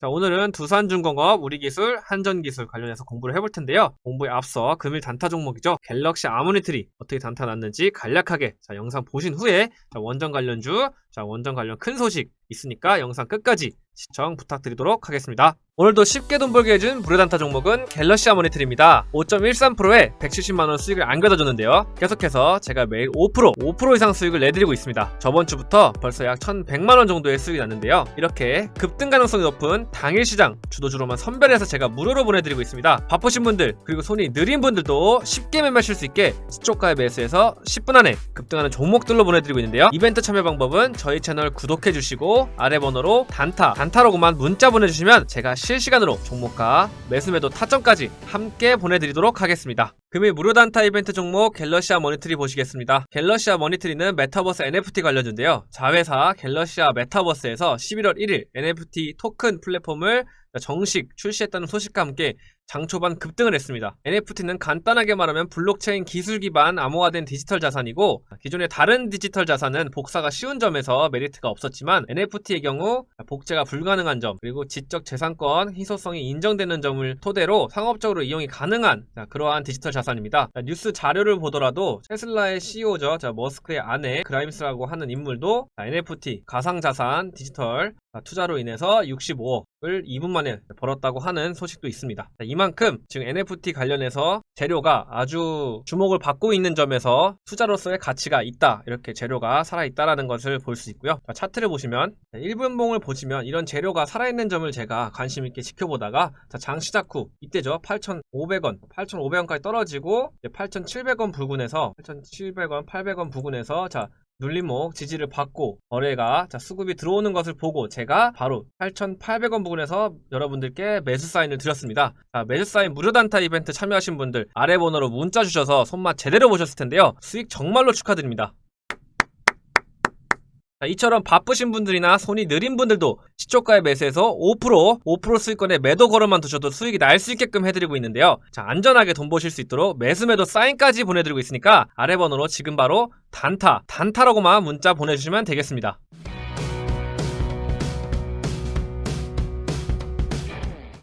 자, 오늘은 두산중공업, 우리기술, 한전기술 관련해서 공부를 해볼 텐데요. 공부에 앞서 금일 단타 종목이죠. 갤럭시 아모니트리 어떻게 단타 났는지 간략하게 자, 영상 보신 후에 자, 원전 관련주, 자, 원전 관련 큰 소식 있으니까 영상 끝까지 시청 부탁드리도록 하겠습니다. 오늘도 쉽게 돈 벌게 해준 무료단타 종목은 갤럭시 아 모니트리입니다. 5.13%에 170만원 수익을 안겨다줬는데요. 계속해서 제가 매일 5%, 5% 이상 수익을 내드리고 있습니다. 저번 주부터 벌써 약 1100만원 정도의 수익이 났는데요. 이렇게 급등 가능성이 높은 당일 시장 주도주로만 선별해서 제가 무료로 보내드리고 있습니다. 바쁘신 분들, 그리고 손이 느린 분들도 쉽게 매매하실 수 있게 시초가에 매수해서 10분 안에 급등하는 종목들로 보내드리고 있는데요. 이벤트 참여 방법은 저희 채널 구독해주시고 아래 번호로 단타, 단타로고만 문자 보내주시면 제가 실시간으로 종목과 매수매도 타점까지 함께 보내드리도록 하겠습니다. 금일 무료 단타 이벤트 종목 갤러시아 머니트리 보시겠습니다. 갤러시아 머니트리는 메타버스 NFT 관련주인데요. 자회사 갤러시아 메타버스에서 11월 1일 NFT 토큰 플랫폼을 정식 출시했다는 소식과 함께 장 초반 급등을 했습니다. NFT는 간단하게 말하면 블록체인 기술 기반 암호화된 디지털 자산이고 기존의 다른 디지털 자산은 복사가 쉬운 점에서 메리트가 없었지만 NFT의 경우 복제가 불가능한 점 그리고 지적 재산권 희소성이 인정되는 점을 토대로 상업적으로 이용이 가능한 자, 그러한 디지털 자산입니다. 자, 뉴스 자료를 보더라도 테슬라의 CEO죠. 자, 머스크의 아내 그라임스라고 하는 인물도 자, NFT 가상 자산 디지털 자, 투자로 인해서 65억을 2분 만에 벌었다고 하는 소식도 있습니다. 자, 이만큼 지금 NFT 관련해서 재료가 아주 주목을 받고 있는 점에서 투자로서의 가치가 있다. 이렇게 재료가 살아있다라는 것을 볼 수 있고요. 자, 차트를 보시면 1분봉을 보시면 이런 재료가 살아있는 점을 제가 관심 있게 지켜보다가 자, 장 시작 후 이때죠. 8,500원, 8,500원까지 떨어지고 8,700원 부근에서 8,700원, 800원 부근에서 자 눌림목 지지를 받고 거래가 자, 수급이 들어오는 것을 보고 제가 바로 8,800원 부근에서 여러분들께 매수 사인을 드렸습니다. 자, 매수 사인 무료 단타 이벤트 참여하신 분들 아래 번호로 문자 주셔서 손맛 제대로 보셨을 텐데요. 수익 정말로 축하드립니다. 자, 이처럼 바쁘신 분들이나 손이 느린 분들도 시초가에 매수해서 5% 5% 수익권에 매도 걸어만 두셔도 수익이 날 수 있게끔 해드리고 있는데요. 자 안전하게 돈 버실 수 있도록 매수 매도 사인까지 보내드리고 있으니까 아래 번호로 지금 바로 단타 단타라고만 문자 보내주시면 되겠습니다.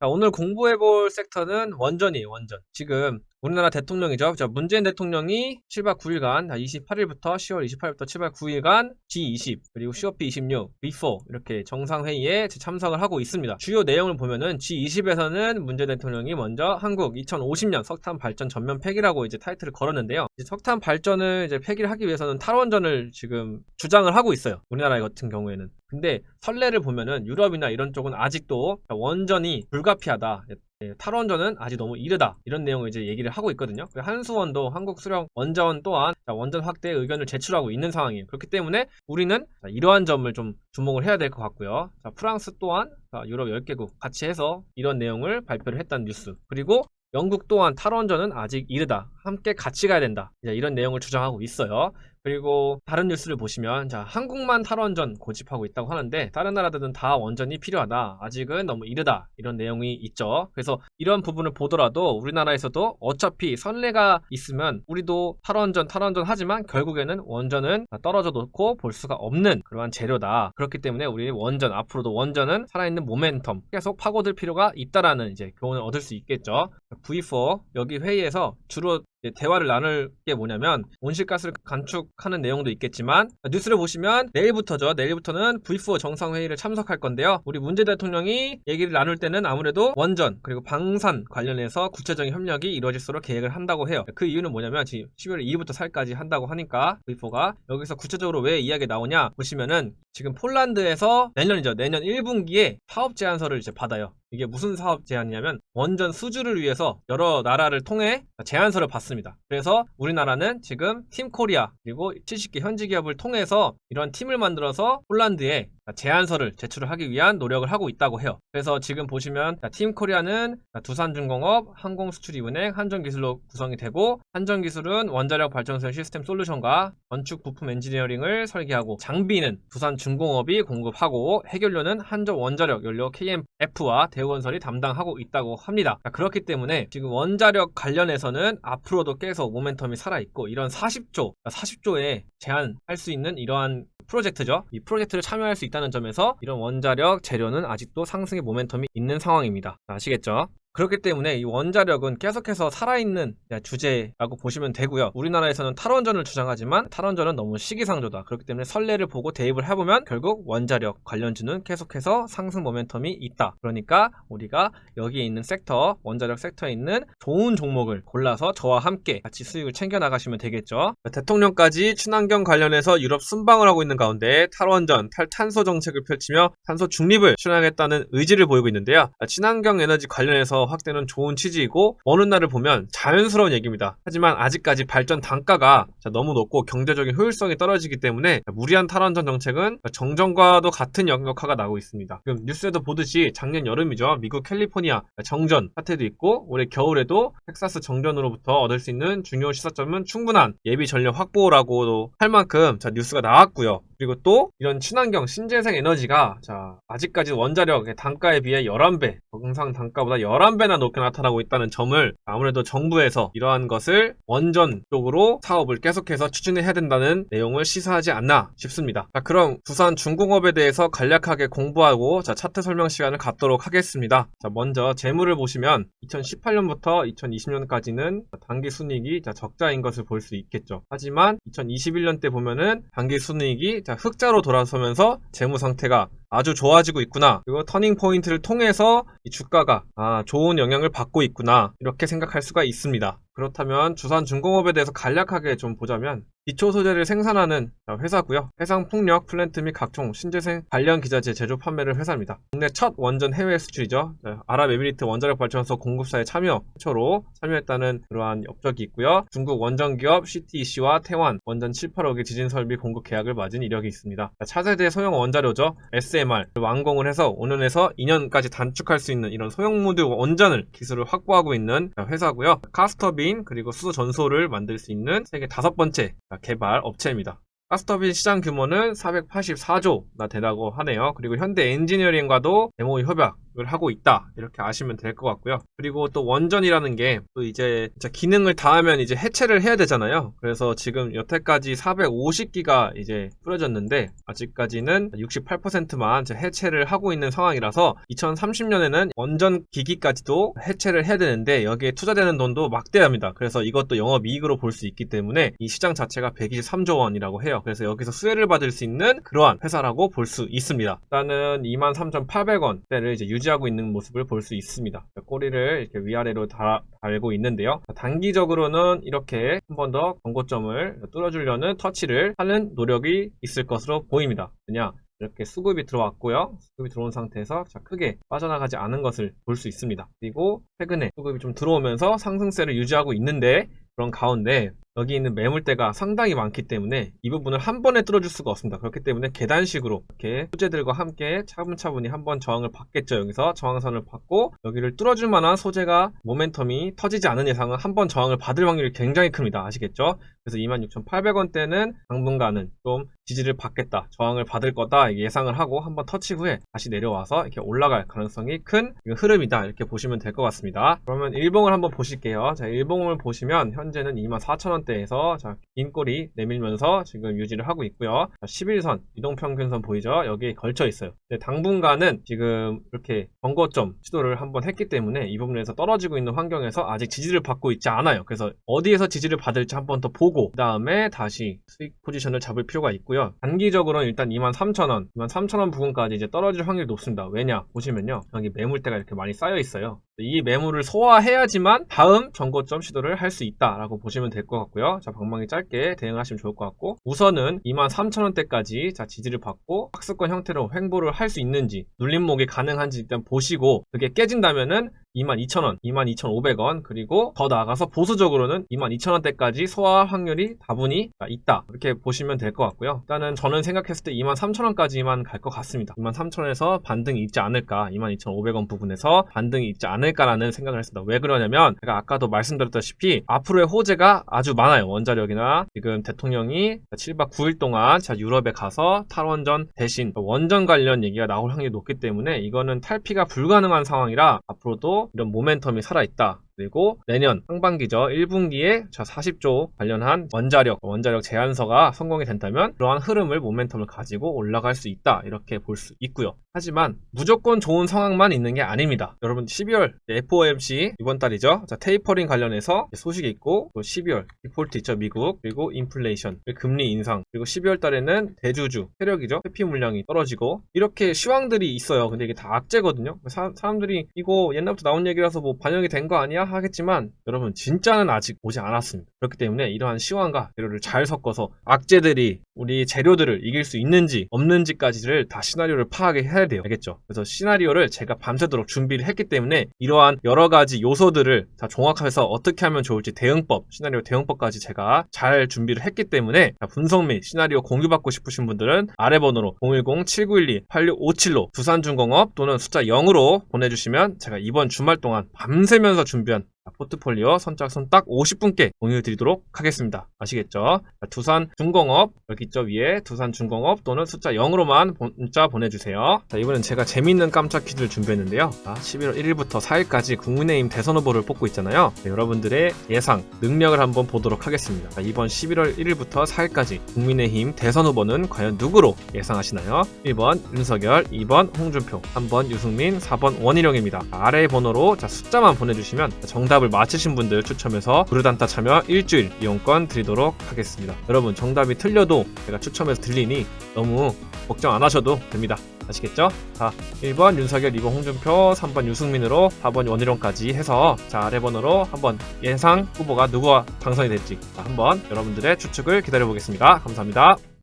자, 오늘 공부해볼 섹터는 원전이에요, 원전. 지금 우리나라 대통령이죠. 자, 문재인 대통령이 7박 9일간, 28일부터 10월 28일부터 7박 9일간 G20, 그리고 COP26, B4 이렇게 정상회의에 참석을 하고 있습니다. 주요 내용을 보면은 G20에서는 문재인 대통령이 먼저 한국 2050년 석탄 발전 전면 폐기라고 이제 타이틀을 걸었는데요. 이제 석탄 발전을 이제 폐기를 하기 위해서는 탈원전을 지금 주장을 하고 있어요. 우리나라 같은 경우에는. 근데 선례를 보면은 유럽이나 이런 쪽은 아직도 원전이 불가피하다. 예, 탈원전은 아직 너무 이르다 이런 내용을 이제 얘기를 하고 있거든요. 그리고 한수원도 한국 수령 원전 또한 자, 원전 확대 의견을 제출하고 있는 상황이에요. 그렇기 때문에 우리는 자, 이러한 점을 좀 주목을 해야 될 것 같고요. 자, 프랑스 또한 자, 유럽 10개국 같이 해서 이런 내용을 발표를 했다는 뉴스. 그리고 영국 또한 탈원전은 아직 이르다. 함께 같이 가야 된다. 이런 내용을 주장하고 있어요. 그리고 다른 뉴스를 보시면 자 한국만 탈원전 고집하고 있다고 하는데 다른 나라들은 다 원전이 필요하다. 아직은 너무 이르다. 이런 내용이 있죠. 그래서 이런 부분을 보더라도 우리나라에서도 어차피 선례가 있으면 우리도 탈원전 탈원전 하지만 결국에는 원전은 떨어져 놓고 볼 수가 없는 그러한 재료다. 그렇기 때문에 우리 원전 앞으로도 원전은 살아있는 모멘텀 계속 파고들 필요가 있다라는 이제 교훈을 얻을 수 있겠죠. V4 여기 회의에서 주로 대화를 나눌 게 뭐냐면 온실가스를 감축하는 내용도 있겠지만 뉴스를 보시면 내일부터죠. 내일부터는 V4 정상회의를 참석할 건데요. 우리 문재 대통령이 얘기를 나눌 때는 아무래도 원전 그리고 방산 관련해서 구체적인 협력이 이루어질수록 계획을 한다고 해요. 그 이유는 뭐냐면 지금 12월 2일부터 4일까지 한다고 하니까 V4가 여기서 구체적으로 왜 이야기 나오냐 보시면은 지금 폴란드에서 내년이죠. 내년 1분기에 사업 제안서를 이제 받아요. 이게 무슨 사업 제안이냐면 원전 수주를 위해서 여러 나라를 통해 제안서를 받습니다. 그래서 우리나라는 지금 팀 코리아 그리고 70개 현지 기업을 통해서 이런 팀을 만들어서 폴란드에 제안서를 제출을 하기 위한 노력을 하고 있다고 해요. 그래서 지금 보시면 팀 코리아는 두산중공업, 항공수출입은행, 한전기술로 구성이 되고 한전기술은 원자력 발전소 시스템 솔루션과 건축 부품 엔지니어링을 설계하고 장비는 두산중공업이 공급하고 해결료는 한전 원자력 연료 KMF와 대우건설이 담당하고 있다고 합니다. 그렇기 때문에 지금 원자력 관련해서는 앞으로도 계속 모멘텀이 살아있고 이런 40조, 40조에 제한할 수 있는 이러한 프로젝트죠. 이 프로젝트를 참여할 수 있다는 있다는 점에서 이런 원자력 재료는 아직도 상승의 모멘텀이 있는 상황입니다. 아시겠죠? 그렇기 때문에 이 원자력은 계속해서 살아있는 주제라고 보시면 되고요. 우리나라에서는 탈원전을 주장하지만 탈원전은 너무 시기상조다. 그렇기 때문에 선례를 보고 대입을 해보면 결국 원자력 관련주는 계속해서 상승 모멘텀이 있다. 그러니까 우리가 여기에 있는 섹터, 원자력 섹터에 있는 좋은 종목을 골라서 저와 함께 같이 수익을 챙겨 나가시면 되겠죠. 대통령까지 친환경 관련해서 유럽 순방을 하고 있는 가운데 탈원전, 탈탄소 정책을 펼치며 탄소 중립을 실현하겠다는 의지를 보이고 있는데요. 친환경 에너지 관련해서 확대는 좋은 취지이고 어느 날을 보면 자연스러운 얘기입니다. 하지만 아직까지 발전 단가가 너무 높고 경제적인 효율성이 떨어지기 때문에 무리한 탈원전 정책은 정전과도 같은 역력화가 나고 있습니다. 지금 뉴스에도 보듯이 작년 여름이죠. 미국 캘리포니아 정전 사태도 있고 올해 겨울에도 텍사스 정전으로부터 얻을 수 있는 중요 시사점은 충분한 예비 전력 확보라고도 할 만큼 자 뉴스가 나왔고요. 그리고 또 이런 친환경 신재생 에너지가 자 아직까지 원자력의 단가에 비해 11배 정상 단가보다 11배나 높게 나타나고 있다는 점을 아무래도 정부에서 이러한 것을 원전 쪽으로 사업을 계속해서 추진해야 된다는 내용을 시사하지 않나 싶습니다. 자 그럼 부산 중공업에 대해서 간략하게 공부하고 자 차트 설명 시간을 갖도록 하겠습니다. 자 먼저 재무를 보시면 2018년부터 2020년까지는 단기 순이익이 자 적자인 것을 볼 수 있겠죠. 하지만 2021년 때 보면은 단기 순이익이 자, 흑자로 돌아서면서 재무 상태가 아주 좋아지고 있구나. 그리고 터닝 포인트를 통해서 이 주가가 아, 좋은 영향을 받고 있구나. 이렇게 생각할 수가 있습니다. 그렇다면 주산 중공업에 대해서 간략하게 좀 보자면 기초 소재를 생산하는 회사고요. 해상 풍력, 플랜트 및 각종 신재생 관련 기자재 제조 판매를 회사입니다. 국내 첫 원전 해외 수출이죠. 아랍에미리트 원자력 발전소 공급사에 참여 최초로 참여했다는 그러한 업적이 있고요. 중국 원전 기업 CTEC와 태완 원전 7, 8억의 지진 설비 공급 계약을 맞은 이력이 있습니다. 차세대 소형 원자료죠. SMR 완공을 해서 5년에서 2년까지 단축할 수 있는 이런 소형 모드 원전을 기술을 확보하고 있는 회사고요. 카스터빈 그리고 수소 전소를 만들 수 있는 세계 다섯 번째 개발 업체입니다. 가스터빈 시장 규모는 484조나 되다고 하네요. 그리고 현대 엔지니어링과도 MOU 협약 을 하고 있다. 이렇게 아시면 될 것 같고요. 그리고 또 원전이라는 게 또 이제 기능을 다하면 이제 해체를 해야 되잖아요. 그래서 지금 여태까지 450기가 이제 뿌려졌는데 아직까지는 68%만 해체를 하고 있는 상황이라서 2030년에는 원전 기기까지도 해체를 해야 되는데 여기에 투자되는 돈도 막대합니다. 그래서 이것도 영업 이익으로 볼 수 있기 때문에 이 시장 자체가 123조 원이라고 해요. 그래서 여기서 수혜를 받을 수 있는 그러한 회사라고 볼 수 있습니다. 일단은 23,800원대를 이제 유지 유지하고 있는 모습을 볼 수 있습니다. 꼬리를 이렇게 위아래로 다, 달고 있는데요. 단기적으로는 이렇게 한 번 더 경고점을 뚫어주려는 터치를 하는 노력이 있을 것으로 보입니다. 그냥 이렇게 수급이 들어왔고요. 수급이 들어온 상태에서 자, 크게 빠져나가지 않은 것을 볼 수 있습니다. 그리고 최근에 수급이 좀 들어오면서 상승세를 유지하고 있는데 그런 가운데 여기 있는 매물대가 상당히 많기 때문에 이 부분을 한 번에 뚫어줄 수가 없습니다. 그렇기 때문에 계단식으로 이렇게 소재들과 함께 차분차분히 한번 저항을 받겠죠. 여기서 저항선을 받고 여기를 뚫어줄 만한 소재가 모멘텀이 터지지 않은 이상은 한 번 저항을 받을 확률이 굉장히 큽니다. 아시겠죠? 그래서 26,800원대는 당분간은 좀 지지를 받겠다, 저항을 받을 거다 예상을 하고 한번 터치 후에 다시 내려와서 이렇게 올라갈 가능성이 큰 흐름이다 이렇게 보시면 될 것 같습니다. 그러면 일봉을 한번 보실게요. 자, 일봉을 보시면 현재는 24,000원 대에서 자, 긴 꼬리 내밀면서 지금 유지를 하고 있고요. 자, 11선 이동평균선 보이죠? 여기에 걸쳐 있어요. 당분간은 지금 이렇게 번거점 시도를 한번 했기 때문에 이 부분에서 떨어지고 있는 환경에서 아직 지지를 받고 있지 않아요. 그래서 어디에서 지지를 받을지 한번 더 보고 그 다음에 다시 수익 포지션을 잡을 필요가 있고요. 단기적으로는 일단 23,000원, 23,000원 부근까지 이제 떨어질 확률이 높습니다. 왜냐? 보시면요. 여기 매물대가 이렇게 많이 쌓여 있어요. 이 매물을 소화해야지만 다음 정고점 시도를 할 수 있다라고 보시면 될 것 같고요. 자, 방망이 짧게 대응하시면 좋을 것 같고 우선은 23,000원대까지 자, 지지를 받고 학습권 형태로 횡보를 할 수 있는지 눌림목이 가능한지 일단 보시고 그게 깨진다면은 22,000원, 22,500원 그리고 더 나아가서 보수적으로는 22,000원대까지 소화할 확률이 다분히 있다. 이렇게 보시면 될 것 같고요. 일단은 저는 생각했을 때 23,000원까지만 갈 것 같습니다. 23,000원에서 반등이 있지 않을까 22,500원 부분에서 반등이 있지 않을까라는 생각을 했습니다. 왜 그러냐면 제가 아까도 말씀드렸다시피 앞으로의 호재가 아주 많아요. 원자력이나 지금 대통령이 7박 9일 동안 자 유럽에 가서 탈원전 대신 원전 관련 얘기가 나올 확률이 높기 때문에 이거는 탈피가 불가능한 상황이라 앞으로도 이런 모멘텀이 살아있다. 그리고 내년 상반기죠. 1분기에 자 40조 관련한 원자력, 원자력 제한서가 성공이 된다면 그러한 흐름을 모멘텀을 가지고 올라갈 수 있다. 이렇게 볼 수 있고요. 하지만 무조건 좋은 상황만 있는 게 아닙니다. 여러분 12월 FOMC 이번 달이죠. 자 테이퍼링 관련해서 소식이 있고 또 12월 디폴트 있죠 미국 그리고 인플레이션 그리고 금리 인상 그리고 12월 달에는 대주주 세력이죠 회피 물량이 떨어지고 이렇게 시황들이 있어요. 근데 이게 다 악재거든요. 사, 사람들이 이거 옛날부터 나온 얘기라서 뭐 반영이 된 거 아니야 하겠지만 여러분 진짜는 아직 오지 않았습니다. 그렇기 때문에 이러한 시황과 재료를 잘 섞어서 악재들이 우리 재료들을 이길 수 있는지 없는지까지를 다 시나리오를 파악해야 돼요. 알겠죠? 그래서 시나리오를 제가 밤새도록 준비를 했기 때문에 이러한 여러 가지 요소들을 다 종합해서 어떻게 하면 좋을지 대응법, 시나리오 대응법까지 제가 잘 준비를 했기 때문에 자, 분석 및 시나리오 공유받고 싶으신 분들은 아래 번호로 010-7912-8657로 두산중공업 또는 숫자 0으로 보내주시면 제가 이번 주말 동안 밤새면서 준비한 포트폴리오 선착순 딱 50분께 공유 드리도록 하겠습니다. 아시겠죠? 자, 두산 중공업 여기 있죠 위에 두산 중공업 또는 숫자 0으로만 문자 보내주세요. 자 이번엔 제가 재밌는 깜짝 퀴즈를 준비했는데요. 자, 11월 1일부터 4일까지 국민의힘 대선 후보를 뽑고 있잖아요. 네, 여러분들의 예상 능력을 한번 보도록 하겠습니다. 자, 이번 11월 1일부터 4일까지 국민의힘 대선 후보는 과연 누구로 예상하시나요? 1번 윤석열, 2번 홍준표, 3번 유승민, 4번 원희룡입니다. 아래 번호로 자, 숫자만 보내주시면 정답 을 맞히신 분들 추첨해서 부르단타 참여 일주일 이용권 드리도록 하겠습니다. 여러분 정답이 틀려도 제가 추첨해서 드리니 너무 걱정 안 하셔도 됩니다. 아시겠죠? 자, 1번 윤석열, 2번 홍준표, 3번 유승민으로 4번 원희룡까지 해서 자, 아래 번호로 한번 예상 후보가 누구와 당선이 될지 자, 한번 여러분들의 추측을 기다려 보겠습니다. 감사합니다.